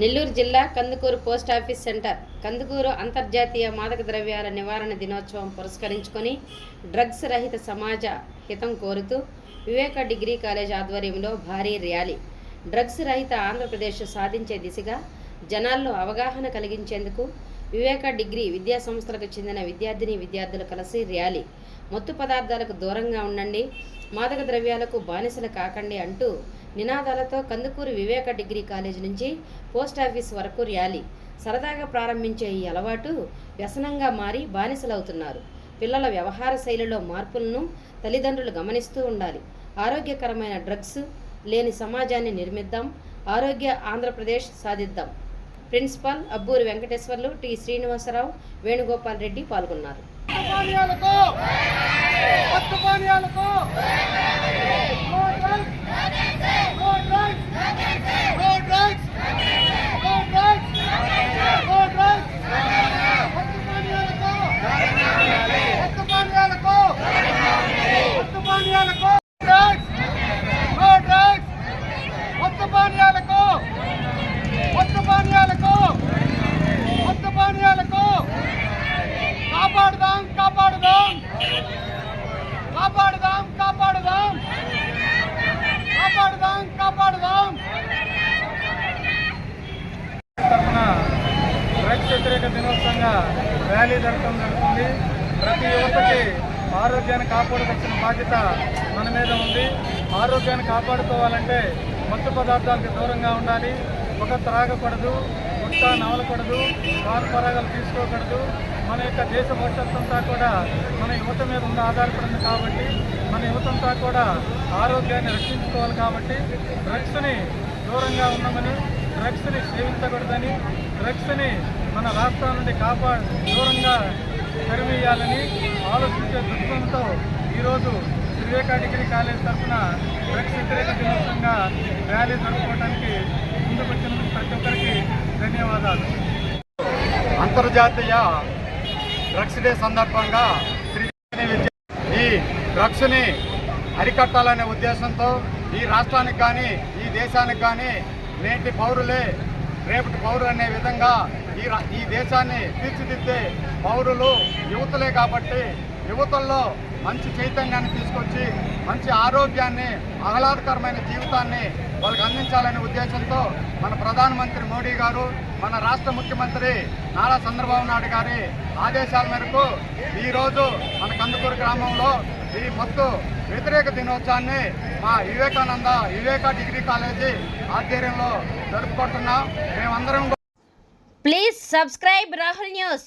నెల్లూరు జిల్లా Kandukur post office centre. Kandukur అంతర్జాతీయ మాదక ద్రవ్యాల నివారణ దినోత్సవం పురస్కరించుకొని డ్రగ్స్ రహిత సమాజ హితం కోరుతూ వివేక డిగ్రీ కాలేజ్ ఆధ్వర్యంలో భారీ ర్యాలీ. డ్రగ్స్ రహిత ఆంధ్రప్రదేశ్ సాధించే దిశగా జనాల్లో అవగాహన కలిగించేందుకు వివేక డిగ్రీ విద్యా సంస్థలకు చెందిన విద్యార్థిని విద్యార్థులు కలిసి ర్యాలీ. మత్తు పదార్థాలకు దూరంగా ఉండండి. మాదక ద్రవ్యాలకు బానిసలు కాకండి అంటూ నినాదాలతో కందుకూరు వివేక డిగ్రీ కాలేజ్ నుంచి పోస్ట్ ఆఫీస్ వరకు ర్యాలీ. సరదాగా ప్రారంభించే ఈ అలవాటు వ్యసనంగా మారి బానిసలవుతున్నారు. పిల్లల వ్యవహార శైలిలో మార్పులను తల్లిదండ్రులు గమనిస్తూ ఉండాలి. ఆరోగ్యకరమైన డ్రగ్స్ లేని సమాజాన్ని నిర్మిద్దాం. ఆరోగ్య ఆంధ్రప్రదేశ్ సాధిద్దాం. ప్రిన్సిపాల్ అబ్బూరి వెంకటేశ్వర్లు టి శ్రీనివాసరావు వేణుగోపాల్ రెడ్డి పాల్గొన్నారు పానీయాలకు మత్తు పానీయాలకు no drugs no drugs no drugs no drugs no drugs మత్తు పానీయాలకు మత్తు పానీయాలకు మత్తు పానీయాలకు డ్రగ్స్ నో డ్రగ్స్ మత్తు పానీయాలకు మత్తు పానీయాలకు మత్తు పానీయాలకు కాపాడుదాం కాపాడుదాం కాపాడుదాం కాపాడుదాం కాపాడుదాం కాపాడుదాం తరఫున డ్రగ్స్ వ్యతిరేక ర్యాలీ జరగడం జరుగుతుంది. ప్రతి యువతకి ఆరోగ్యాన్ని కాపాడుకోవాల్సిన బాధ్యత మన మీద ఉంది. ఆరోగ్యాన్ని కాపాడుకోవాలంటే మత్తు పదార్థాలకు దూరంగా ఉండాలి. ఒక త్రాగకూడదు గుట్కా నవలకూడదు పాలు పరాగాలు తీసుకోకూడదు. మన యొక్క దేశ భవిష్యత్తు అంతా కూడా మన యువత మీద ఉన్న ఆధారపడింది కాబట్టి మన యువతంతా కూడా ఆరోగ్యాన్ని రక్షించుకోవాలి కాబట్టి డ్రగ్స్ని దూరంగా ఉన్నామని డ్రగ్స్ని సేవించకూడదని డ్రగ్స్ని మన రాష్ట్రాల నుండి కాపా దూరంగా తరిమేయాలని ఆలోచించే దృక్పథంతో ఈరోజు వివేకా డిగ్రీ కాలేజ్ తరఫున డ్రగ్స్ వ్యతిరేక దినోత్సవంగా ర్యాలీ జరుపుకోవడానికి ముందుకు ప్రతి ఒక్కరికి ధన్యవాదాలు. అంతర్జాతీయ డ్రగ్స్ డే సందర్భంగా ఈ డ్రగ్స్ని అరికట్టాలనే ఉద్దేశంతో ఈ రాష్ట్రానికి కానీ ఈ దేశానికి కానీ నేటి పౌరులే రేపటి పౌరులు అనే విధంగా ఈ రా- ఈ దేశాన్ని తీర్చిదిద్దే పౌరులు యువతులే కాబట్టి యువతల్లో మంచి చైతన్యాన్ని తీసుకొచ్చి మంచి ఆరోగ్యాన్ని ఆహ్లాదకరమైన జీవితాన్ని వాళ్ళకి అందించాలనే ఉద్దేశంతో మన ప్రధానమంత్రి మోడీ గారు మన రాష్ట్ర ముఖ్యమంత్రి నారా చంద్రబాబు నాయుడు గారి ఆదేశాల మేరకు ఈరోజు మన కందుకూరు గ్రామంలో ఈ మత్తు వ్యతిరేక దినోత్సవాన్ని మా వివేకానంద వివేక డిగ్రీ కాలేజీ ఆధ్వర్యంలో జరుపుకుంటున్నాం. మేమందరం ప్లీజ్ సబ్స్క్రైబ్ రాహుల్ న్యూస్